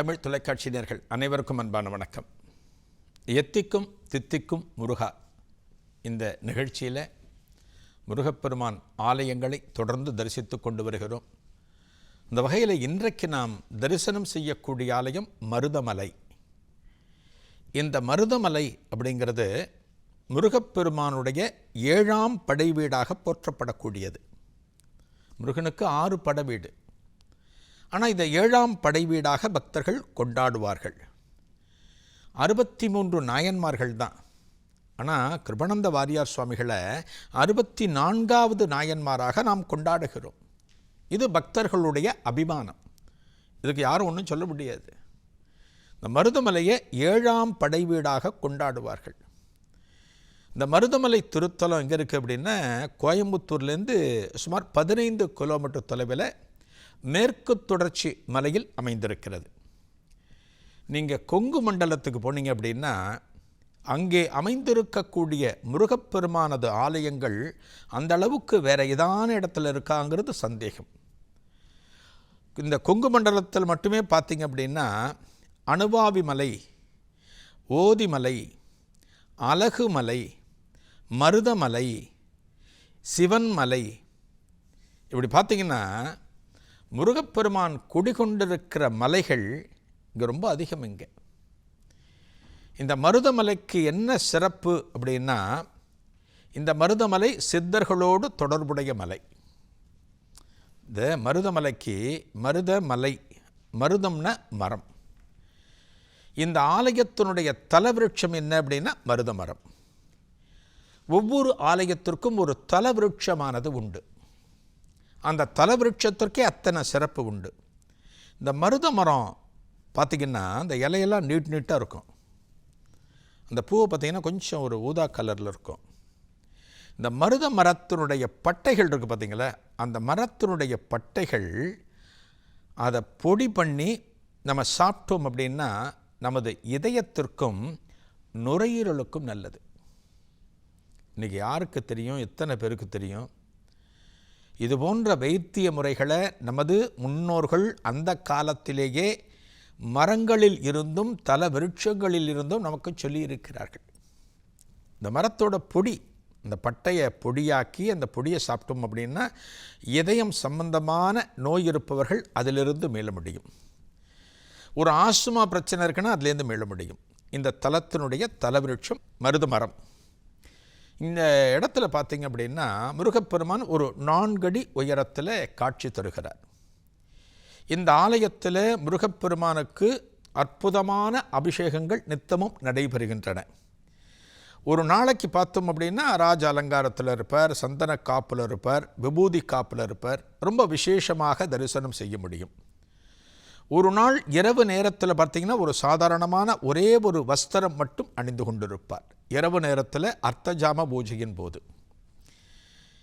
தமிழ் தொலைக்காட்சியினர்கள் அனைவருக்கும் அன்பான வணக்கம். எத்திக்கும் தித்திக்கும் முருகா இந்த நிகழ்ச்சியில் முருகப்பெருமான் ஆலயங்களை தொடர்ந்து தரிசித்து கொண்டு வருகிறோம். இந்த வகையில் இன்றைக்கு நாம் தரிசனம் செய்யக்கூடிய ஆலயம் மருதமலை. இந்த மருதமலை அப்படிங்கிறது முருகப்பெருமானுடைய ஏழாம் படை வீடாக போற்றப்படக்கூடியது. முருகனுக்கு ஆறு படை வீடு ஆனால் இந்த ஏழாம் படை வீடாக பக்தர்கள் கொண்டாடுவார்கள். அறுபத்தி மூன்று நாயன்மார்கள் தான். ஆனால் கிருபணந்த வாரியார் சுவாமிகளை அறுபத்தி நான்காவது நாயன்மாராக நாம் கொண்டாடுகிறோம். இது பக்தர்களுடைய அபிமானம். இதுக்கு யாரும் ஒன்றும் சொல்ல முடியாது. இந்த மருதமலையை ஏழாம் படை வீடாக கொண்டாடுவார்கள். இந்த மருதமலை திருத்தலம் எங்கே இருக்குது அப்படின்னா கோயம்புத்தூர்லேருந்து சுமார் பதினைந்து கிலோமீட்டர் தொலைவில் மேற்கு தொடர்ச்சி மலையில் அமைந்திருக்கிறது. நீங்கள் கொங்கு மண்டலத்துக்கு போனீங்க அப்படின்னா அங்கே அமைந்திருக்கக்கூடிய முருகப்பெருமானது ஆலயங்கள் அந்த அளவுக்கு வேற ஏதான இடத்துல இருக்காங்கிறது சந்தேகம். இந்த கொங்கு மண்டலத்தில் மட்டுமே பார்த்தீங்க அப்படின்னா அணுவாவி மலை ஓதிமலை அழகுமலை மருதமலை சிவன்மலை இப்படி பார்த்தீங்கன்னா முருகப்பெருமான் குடிகொண்டிருக்கிற மலைகள் இங்கே ரொம்ப அதிகம் இங்கே. இந்த மருதமலைக்கு என்ன சிறப்பு அப்படின்னா இந்த மருதமலை சித்தர்களோடு தொடர்புடைய மலை. இந்த மருதமலைக்கு மருதமலை மருதம்னா மரம். இந்த ஆலயத்தினுடைய தலவிருட்சம் என்ன அப்படின்னா மருத மரம் ஒவ்வொரு ஆலயத்திற்கும் ஒரு தலவிருட்சமானது உண்டு. அந்த தலவிருட்சத்திற்கே அத்தனை சிறப்பு உண்டு. இந்த மருத மரம் பார்த்திங்கன்னா அந்த இலையெல்லாம் நீட் நீட்டாக இருக்கும். அந்த பூவை பார்த்திங்கன்னா கொஞ்சம் ஒரு ஊதா கலரில் இருக்கும். இந்த மருத மரத்தினுடைய பட்டைகள் இருக்குது பார்த்தீங்களா அந்த மரத்தினுடைய பட்டைகள் அதை பொடி பண்ணி நம்ம சாப்பிட்டோம் அப்படின்னா நமது இதயத்திற்கும் நுரையீரலுக்கும் நல்லது. இன்றைக்கி யாருக்கு தெரியும்? எத்தனை பேருக்கு தெரியும்? இது போன்ற வைத்திய முறைகளை நமது முன்னோர்கள் அந்த காலத்திலேயே மரங்களில் இருந்தும் தல விருட்சங்களில் இருந்தும் நமக்கு சொல்லியிருக்கிறார்கள். இந்த மரத்தோட பொடி இந்த பட்டையை பொடியாக்கி அந்த பொடியை சாப்பிட்டோம் அப்படின்னா இதயம் சம்பந்தமான நோய் இருப்பவர்கள் அதிலிருந்து மீள முடியும். ஒரு ஆஸ்துமா பிரச்சனை இருக்குன்னா அதுலேருந்து மீள முடியும். இந்த தலத்தினுடைய தலவிருட்சம் மருது மரம். இந்த இடத்துல பார்த்தீங்க அப்படின்னா முருகப்பெருமான் ஒரு நான்கடி உயரத்தில் காட்சி தருகிறார். இந்த ஆலயத்தில் முருகப்பெருமானுக்கு அற்புதமான அபிஷேகங்கள் நித்தமும் நடைபெறுகின்றன. ஒரு நாளைக்கு பார்த்தோம் அப்படின்னா ராஜ அலங்காரத்தில் இருப்பார் சந்தன காப்பில் இருப்பார் விபூதி காப்பில் இருப்பார் ரொம்ப விசேஷமாக தரிசனம் செய்ய முடியும். ஒரு நாள் இரவு நேரத்தில் பார்த்தீங்கன்னா ஒரு சாதாரணமான ஒரே ஒரு வஸ்திரம் மட்டும் அணிந்து கொண்டிருப்பார். இரவு நேரத்தில் அர்த்தஜாம பூஜையின் போது.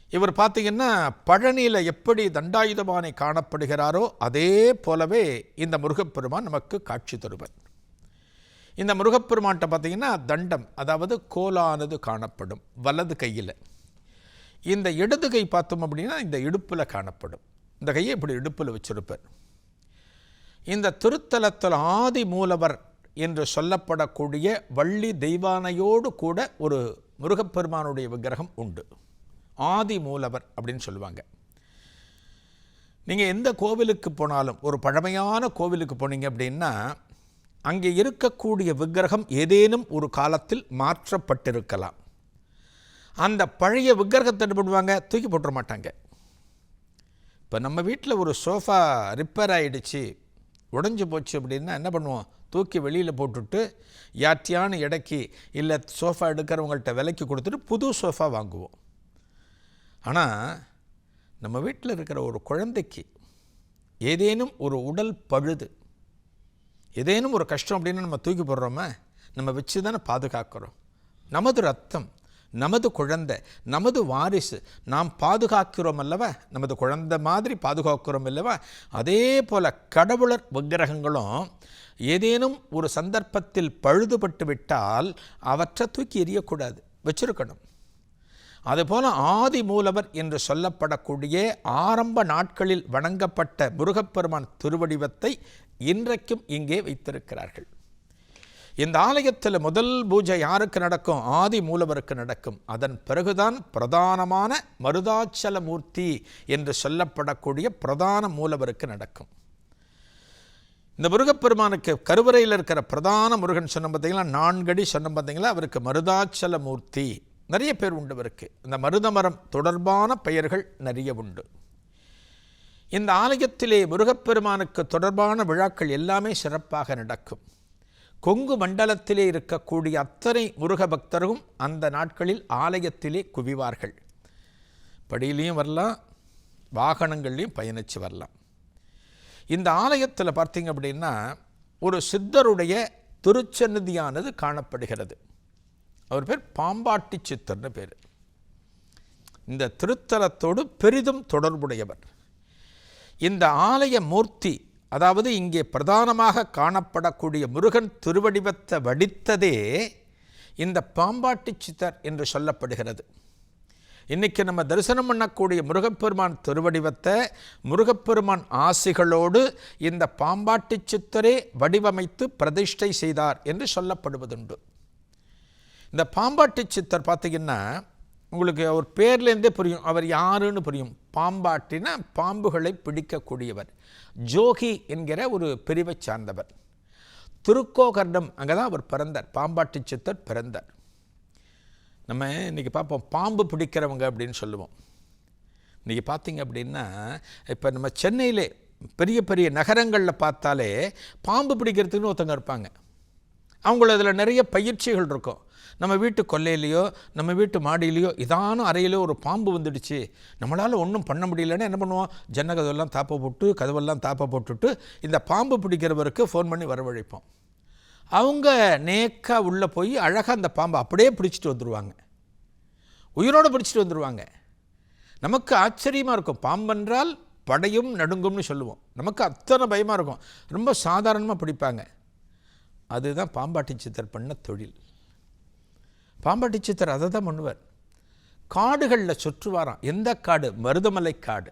இவர் பார்த்தீங்கன்னா பழனியில் எப்படி தண்டாயுதபானை காணப்படுகிறாரோ அதே போலவே இந்த முருகப்பெருமான் நமக்கு காட்சி தருவர். இந்த முருகப்பெருமான்கிட்ட பார்த்தீங்கன்னா தண்டம் அதாவது கோலானது காணப்படும் வலது கையில். இந்த இடது கை பார்த்தோம் அப்படின்னா இந்த இடுப்பில் காணப்படும். இந்த கையை இப்படி இடுப்பில் வச்சிருப்பார். இந்த திருத்தலத்தில் ஆதி மூலவர் என்று சொல்லப்படக்கூடிய வள்ளி தெய்வானையோடு கூட ஒரு முருகப்பெருமானுடைய விக்கிரகம் உண்டு. ஆதி மூலவர் அப்படின்னு சொல்லுவாங்க. நீங்கள் எந்த கோவிலுக்கு போனாலும் ஒரு பழமையான கோவிலுக்கு போனீங்க அப்படின்னா அங்கே இருக்கக்கூடிய விக்கிரகம் ஏதேனும் ஒரு காலத்தில் மாற்றப்பட்டிருக்கலாம். அந்த பழைய விக்கிரகத்தை என்ன பண்ணுவாங்க? தூக்கி போட்டுற மாட்டாங்க. இப்போ நம்ம வீட்டில் ஒரு சோஃபா ரிப்பேர் ஆகிடுச்சு உடஞ்சி போச்சு அப்படின்னா என்ன பண்ணுவோம்? தூக்கி வெளியில் போட்டுட்டு யாத்தியான இடைக்கு இல்லை சோஃபா எடுக்கிறவங்கள்ட்ட விலைக்கு கொடுத்துட்டு புது சோஃபா வாங்குவோம். ஆனால் நம்ம வீட்டில் இருக்கிற ஒரு குழந்தைக்கு ஏதேனும் ஒரு உடல் பழுது ஏதேனும் ஒரு கஷ்டம் அப்படின்னு நம்ம தூக்கி போடுறோமே நம்ம வச்சு தானே பாதுகாக்கிறோம். நமது ரத்தம் நமது குழந்தை நமது வாரிசு நாம் பாதுகாக்கிறோம் அல்லவா? நமது குழந்தை மாதிரி பாதுகாக்கிறோம் அல்லவா? அதே போல் கடவுளர் விக்கிரகங்களும் ஏதேனும் ஒரு சந்தர்ப்பத்தில் பழுதுபட்டு விட்டால் அவற்றை தூக்கி எறியக்கூடாது வச்சிருக்கணும். அதுபோல ஆதி மூலவர் என்று சொல்லப்படக்கூடிய ஆரம்ப நாட்களில் வணங்கப்பட்ட முருகப்பெருமான் திருவடிவத்தை இன்றைக்கும் இங்கே வைத்திருக்கிறார்கள். இந்த ஆலயத்தில் முதல் பூஜை யாருக்கு நடக்கும்? ஆதி மூலவருக்கு நடக்கும். அதன் பிறகுதான் பிரதானமான மருதாச்சல மூர்த்தி என்று சொல்லப்படக்கூடிய பிரதான மூலவருக்கு நடக்கும். இந்த முருகப்பெருமானுக்கு கருவறையில் இருக்கிற பிரதான முருகன் சொன்ன பார்த்தீங்களா நான்கடி சொன்ன பார்த்தீங்களா அவருக்கு மருதாச்சல மூர்த்தி நிறைய பேர் உண்டு அவருக்கு. இந்த மருதமரம் தொடர்பான பெயர்கள் நிறைய உண்டு. இந்த ஆலயத்திலே முருகப்பெருமானுக்கு தொடர்பான விழாக்கள் எல்லாமே சிறப்பாக நடக்கும். கொங்கு மண்டலத்திலே இருக்கக்கூடிய அத்தனை முருக பக்தரும் அந்த நாட்களில் ஆலயத்திலே குவிவார்கள். படியிலையும் வரலாம் வாகனங்கள்லையும் பயணித்து வரலாம். இந்த ஆலயத்தில் பார்த்திங்க அப்படின்னா ஒரு சித்தருடைய திருச்சந்நிதியானது காணப்படுகிறது. அவர் பேர் பாம்பாட்டி சித்தர்னு பேர். இந்த திருத்தலத்தோடு பெரிதும் தொடர்புடையவர். இந்த ஆலய மூர்த்தி அதாவது இங்கே பிரதானமாக காணப்படக்கூடிய முருகன் திருவடிவத்தை வடித்ததே இந்த பாம்பாட்டி சித்தர் என்று சொல்லப்படுகிறது. இன்றைக்கி நம்ம தரிசனம் பண்ணக்கூடிய முருகப்பெருமான் திருவடிவத்தை முருகப்பெருமான் ஆசிகளோடு இந்த பாம்பாட்டி சித்தரே வடிவமைத்து பிரதிஷ்டை செய்தார் என்று சொல்லப்படுவதுண்டு. இந்த பாம்பாட்டி சித்தர் பார்த்திங்கன்னா உங்களுக்கு அவர் பேர்லேருந்தே புரியும் அவர் யாருன்னு புரியும். பாம்பாட்டினா பாம்புகளை பிடிக்கக்கூடியவர். ஜோகி என்கிற ஒரு பிரிவை சார்ந்தவர். திருக்கோகர்ணம் அங்கே தான் அவர் பிறந்தார். பாம்பாட்டி சித்தர் பிறந்தார். நம்ம இன்றைக்கி பார்ப்போம். பாம்பு பிடிக்கிறவங்க அப்படின்னு சொல்லுவோம். இன்றைக்கி பார்த்தீங்க அப்படின்னா இப்போ நம்ம சென்னையிலே பெரிய பெரிய நகரங்களில் பார்த்தாலே பாம்பு பிடிக்கிறதுக்குன்னு ஒருத்தங்க இருப்பாங்க. அவங்கள அதில் நிறைய பயிற்சிகள் இருக்கும். நம்ம வீட்டு கொல்லையிலையோ நம்ம வீட்டு மாடியிலையோ இதான அறையிலையோ ஒரு பாம்பு வந்துடுச்சு. நம்மளால் ஒன்றும் பண்ண முடியலன்னா என்ன பண்ணுவோம்? ஜன்ன கதவெல்லாம் தாப்ப போட்டு கதவெல்லாம் தாப்ப போட்டுட்டு இந்த பாம்பு பிடிக்கிறவருக்கு ஃபோன் பண்ணி வரவழைப்போம். அவங்க நேக்காக உள்ளே போய் அழகாக அந்த பாம்பை அப்படியே பிடிச்சிட்டு வந்துடுவாங்க உயிரோடு பிடிச்சிட்டு வந்துடுவாங்க நமக்கு ஆச்சரியமாக இருக்கும். பாம்பென்றால் படையும் நடுங்கும்னு சொல்லுவோம். நமக்கு அத்தனை பயமாக இருக்கும். ரொம்ப சாதாரணமாக பிடிப்பாங்க. அதுதான் பாம்பாட்டி சித்தர் பண்ண தொழில். பாம்பாட்டி சித்தர் அதை தான் பண்ணுவார். காடுகளில் சுற்றுவாராம். எந்த காடு? மருதமலை காடு.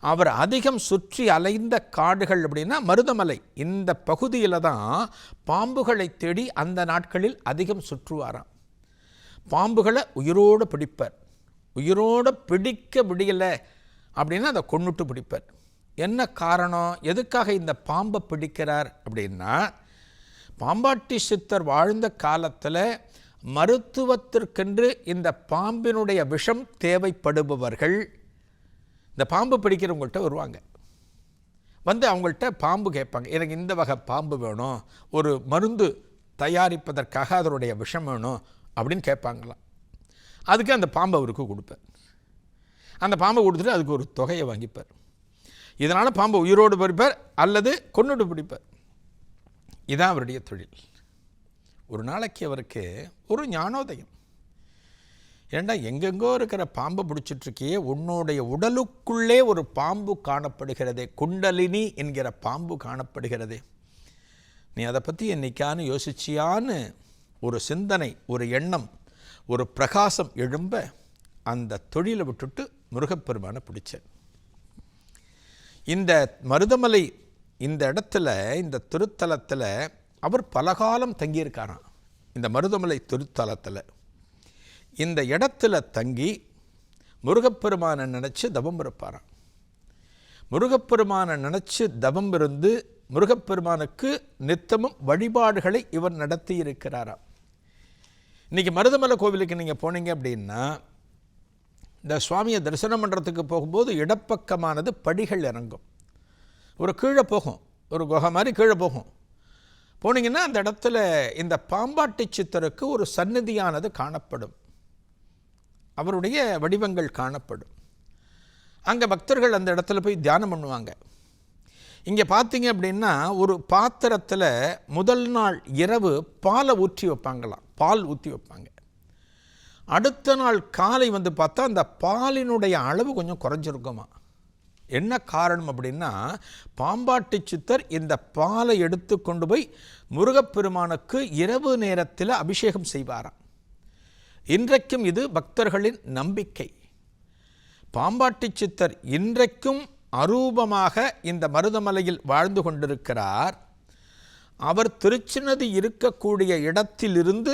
அவர் அதிகம் சுற்றி அலைந்த காடுகள் அப்படின்னா மருதமலை. இந்த பகுதியில் தான் பாம்புகளை தேடி அந்த நாட்களில் அதிகம் சுற்றுவாராம். பாம்புகளை உயிரோடு பிடிப்பார். உயிரோடு பிடிக்க முடியலை அப்படின்னா அதை கொண்டுட்டு பிடிப்பார். என்ன காரணம்? எதுக்காக இந்த பாம்பை பிடிக்கிறார் அப்படின்னா பாம்பாட்டி சித்தர் வாழ்ந்த காலத்தில் மருத்துவத்திற்கென்று இந்த பாம்பினுடைய விஷம் தேவைப்படுபவர்கள் இந்த பாம்பு பிடிக்கிறவங்கள்ட்ட வருவாங்க. வந்து அவங்கள்ட்ட பாம்பு கேட்பாங்க. எனக்கு இந்த வகை பாம்பு வேணும் ஒரு மருந்து தயாரிப்பதற்காக அதனுடைய விஷம் வேணும் அப்படின்னு கேட்பாங்களாம். அதுக்கு அந்த பாம்பை அவருக்கு கொடுப்பார் அந்த பாம்பை கொடுத்துட்டு அதுக்கு ஒரு தொகையை வாங்கிப்பார். இதனால் பாம்பு உயிரோடு பறிப்பார் அல்லது கொண்டுட்டு பிடிப்பார். இதான் அவருடைய தொழில். ஒரு நாளைக்கு அவருக்கு ஒரு ஞானோதயம். ஏண்டா எங்கெங்கோ இருக்கிற பாம்பை பிடிச்சிட்ருக்கியே உன்னுடைய உடலுக்குள்ளே ஒரு பாம்பு காணப்படுகிறதே குண்டலினி என்கிற பாம்பு காணப்படுகிறதே. நீ அதை பற்றி என்னைக்கானு யோசிச்சியான்னு ஒரு சிந்தனை ஒரு எண்ணம் ஒரு பிரகாசம் எழும்ப அந்த தொழிலை விட்டுட்டு முருகப்பெருமானை பிடிச்சேன். இந்த மருதமலை இந்த இடத்துல இந்த திருத்தலத்தில் அவர் பலகாலம் தங்கியிருக்காராம். இந்த மருதமலை திருத்தலத்தில். இந்த இடத்துல தங்கி முருகப்பெருமானை நினச்சி தவம் இருப்பாராம். முருகப்பெருமானை நினச்சி தவம் இருந்து முருகப்பெருமானுக்கு நித்தமும் வழிபாடுகளை இவர் நடத்தி இருக்கிறாராம். இன்றைக்கி மருதமலை கோவிலுக்கு நீங்கள் போனீங்க அப்படின்னா இந்த சுவாமியை தரிசனம் பண்ணுறதுக்கு போகும்போது இடப்பக்கமானது படிகள் இறங்கும். ஒரு கீழே போகும். ஒரு குகை மாதிரி கீழே போகும். போனீங்கன்னா அந்த இடத்துல இந்த பாம்பாட்டி சித்தருக்கு ஒரு சந்நிதியானது காணப்படும். அவருடைய வடிவங்கள் காணப்படும். அங்கே பக்தர்கள் அந்த இடத்துல போய் தியானம் பண்ணுவாங்க. இங்கே பார்த்தீங்க அப்படின்னா ஒரு பாத்திரத்தில் முதல் நாள் இரவு பாலை ஊற்றி வைப்பாங்களாம். பால் ஊற்றி வைப்பாங்க. அடுத்த நாள் காலை வந்து பார்த்தா அந்த பாலினுடைய அளவு கொஞ்சம் குறைஞ்சிருக்குமா என்ன காரணம் அப்படின்னா பாம்பாட்டி சித்தர் இந்த பாலை எடுத்து கொண்டு போய் முருகப்பெருமானுக்கு இரவு நேரத்தில் அபிஷேகம் செய்வாராம். இன்றைக்கும் இது பக்தர்களின் நம்பிக்கை. பாம்பாட்டி சித்தர் இன்றைக்கும் அரூபமாக இந்த மருதமலையில் வாழ்ந்து கொண்டிருக்கிறார். அவர் திருச்சினதி இருக்கக்கூடிய இடத்திலிருந்து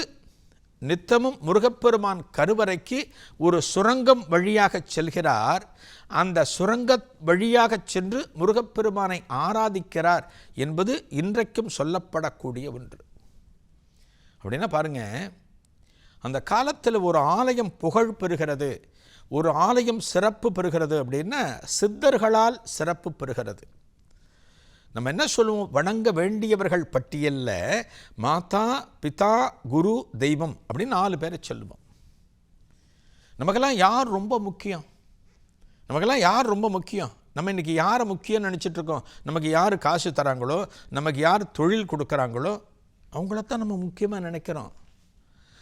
நித்தமும் முருகப்பெருமான் கருவறைக்கு ஒரு சுரங்கம் வழியாக செல்கிறார். அந்த சுரங்க வழியாக சென்று முருகப்பெருமானை ஆராதிக்கிறார் என்பது இன்றைக்கும் சொல்லப்படக்கூடிய ஒன்று. அப்படின்னா பாருங்க அந்த காலத்தில் ஒரு ஆலயம் புகழ் பெறுகிறது ஒரு ஆலயம் சிறப்பு பெறுகிறது அப்படின்னா சித்தர்களால் சிறப்பு பெறுகிறது. நம்ம என்ன சொல்லுவோம்? வணங்க வேண்டியவர்கள் பட்டியலில் மாதா பிதா குரு தெய்வம் அப்படின்னு நாலு பேரை சொல்லுவோம். நமக்கெல்லாம் யார் ரொம்ப முக்கியம்? நமக்கெல்லாம் யார் ரொம்ப முக்கியம்? நம்ம இன்றைக்கி யாரை முக்கியம்னு நினச்சிட்டு இருக்கோம்? நமக்கு யார் காசு தராங்களோ? நமக்கு யார் தொழில் கொடுக்குறாங்களோ? அவங்களத்தான் நம்ம முக்கியமாக நினைக்கிறோம்.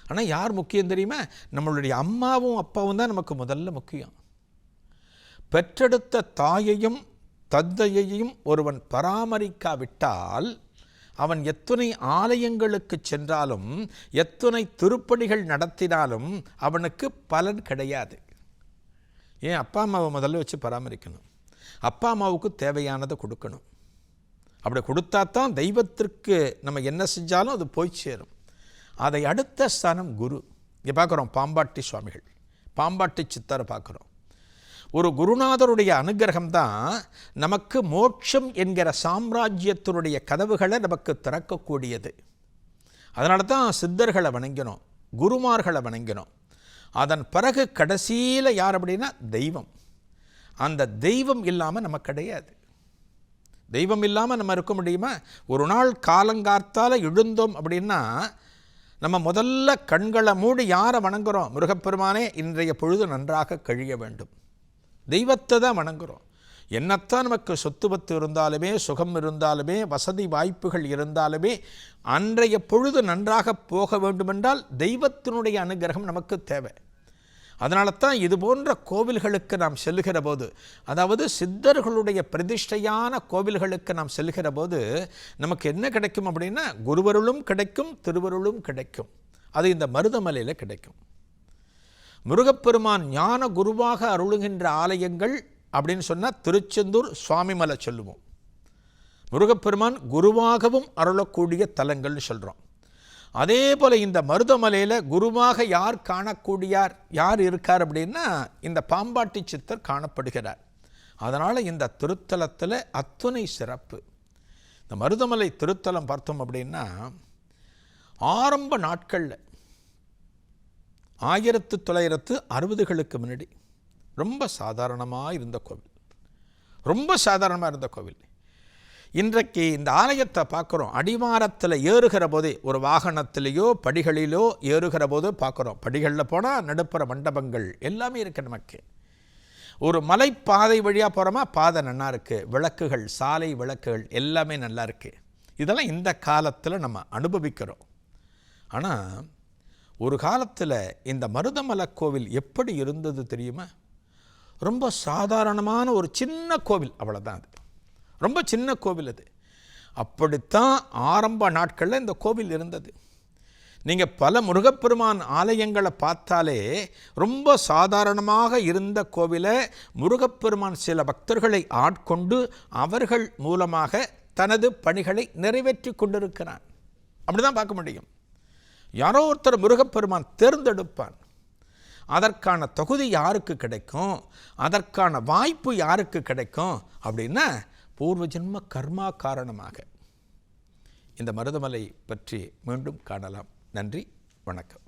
ஆனால் யார் முக்கியம் தெரியுமா? நம்மளுடைய அம்மாவும் அப்பாவும் தான் நமக்கு முதல்ல முக்கியம். பெற்றெடுத்த தாயையும் தத்தையையும் ஒருவன் பராமரிக்காவிட்டால் அவன் எத்தனை ஆலயங்களுக்கு சென்றாலும் எத்தனை திருப்பணிகள் நடத்தினாலும் அவனுக்கு பலன் கிடையாது. ஏன்? அப்பா அம்மாவை முதல்ல வச்சு பராமரிக்கணும். அப்பா அம்மாவுக்கு தேவையானதை கொடுக்கணும். அப்படி கொடுத்தா தான் தெய்வத்திற்கு நம்ம என்ன செஞ்சாலும் அது போய் சேரும். அதை அடுத்த ஸ்தானம் குரு. இங்கே பார்க்குறோம் பாம்பாட்டி சுவாமிகள். பாம்பாட்டி சித்தரை பார்க்குறோம். ஒரு குருநாதருடைய அனுகிரகம் தான் நமக்கு மோட்சம் என்கிற சாம்ராஜ்யத்தினுடைய கதவுகளை நமக்கு திறக்கக்கூடியது. அதனால தான் சித்தர்களை வணங்கினோம் குருமார்களை வணங்கினோம். அதன் பிறகு கடைசியில் யார் அப்படின்னா தெய்வம். அந்த தெய்வம் இல்லாமல் நம்ம கிடையாது. தெய்வம் இல்லாமல் நம்ம இருக்க முடியுமா? ஒரு நாள் காலங்கார்த்தால் எழுந்தோம் அப்படின்னா நம்ம முதல்ல கண்களை மூடி யாரை வணங்குறோம்? முருகப்பெருமானே இன்றைய பொழுது நன்றாக கழிய வேண்டும். தெய்வத்தை தான் வணங்குகிறோம் என்னத்தான் நமக்கு சொத்து பத்து இருந்தாலுமே சுகம் இருந்தாலுமே வசதி வாய்ப்புகள் இருந்தாலுமே அன்றைய பொழுது நன்றாக போக வேண்டுமென்றால் தெய்வத்தினுடைய அனுகிரகம் நமக்கு தேவை. அதனால தான் இது போன்ற கோவில்களுக்கு நாம் செல்லுகிற போது அதாவது சித்தர்களுடைய பிரதிஷ்டையான கோவில்களுக்கு நாம் செல்லுகிற போது நமக்கு என்ன கிடைக்கும் அப்படின்னா குருவருளும் கிடைக்கும் திருவருளும் கிடைக்கும். அது இந்த மருதமலையில் கிடைக்கும். முருகப்பெருமான் ஞான குருவாக அருளுகின்ற ஆலயங்கள் அப்படின்னு சொன்னால் திருச்செந்தூர் சுவாமிமலை சொல்லுவோம். முருகப்பெருமான் குருவாகவும் அருளக்கூடிய தலங்கள்னு சொல்கிறோம் அதே போல் இந்த மருதமலையில் குருவாக யார் காணக்கூடியார் யார் இருக்கார் அப்படின்னா இந்த பாம்பாட்டி சித்தர் காணப்படுகிறார். அதனால் இந்த திருத்தலத்தில் அத்துணை சிறப்பு. இந்த மருதமலை திருத்தலம் பார்த்தோம் அப்படின்னா ஆரம்ப நாட்களில் ஆயிரத்து தொள்ளாயிரத்து அறுபதுகளுக்கு முன்னாடி ரொம்ப சாதாரணமாக இருந்த கோவில். ரொம்ப சாதாரணமாக இருந்த கோவில். இன்றைக்கு இந்த ஆலயத்தை பார்க்குறோம். அடிவாரத்தில் ஏறுகிற போதே ஒரு வாகனத்திலேயோ படிகளிலோ ஏறுகிற போதோ பார்க்குறோம். படிகளில் போனால் நடுப்புற மண்டபங்கள் எல்லாமே இருக்குது நமக்கு. ஒரு மலைப்பாதை வழியாக போகிறோமா பாதை நல்லா இருக்குது விளக்குகள் சாலை விளக்குகள் எல்லாமே நல்லா இருக்குது இதெல்லாம் இந்த காலத்தில் நம்ம அனுபவிக்கிறோம். ஆனால் ஒரு காலத்தில் இந்த மருதமலை கோவில் எப்படி இருந்தது தெரியுமா? ரொம்ப சாதாரணமான ஒரு சின்ன கோவில் அவ்வளோதான் அது. ரொம்ப சின்ன கோவில் அது. அப்படித்தான் ஆரம்ப நாட்களில் இந்த கோவில் இருந்தது. நீங்கள் பல முருகப்பெருமான் ஆலயங்களை பார்த்தாலே ரொம்ப சாதாரணமாக இருந்த கோவிலை முருகப்பெருமான் சில பக்தர்களை ஆட்கொண்டு அவர்கள் மூலமாக தனது பணிகளை நிறைவேற்றி கொண்டிருக்கிறான் அப்படி தான் பார்க்க முடியும். யாரோ ஒருத்தர் முருகப்பெருமான் தேர்ந்தெடுப்பான். அதற்கான தொகுதி யாருக்கு கிடைக்கும்? அதற்கான வாய்ப்பு யாருக்கு கிடைக்கும்? அப்படின்னா பூர்வ ஜென்ம கர்மா காரணமாக. இந்த மருதமலை பற்றி மீண்டும் காணலாம். நன்றி வணக்கம்.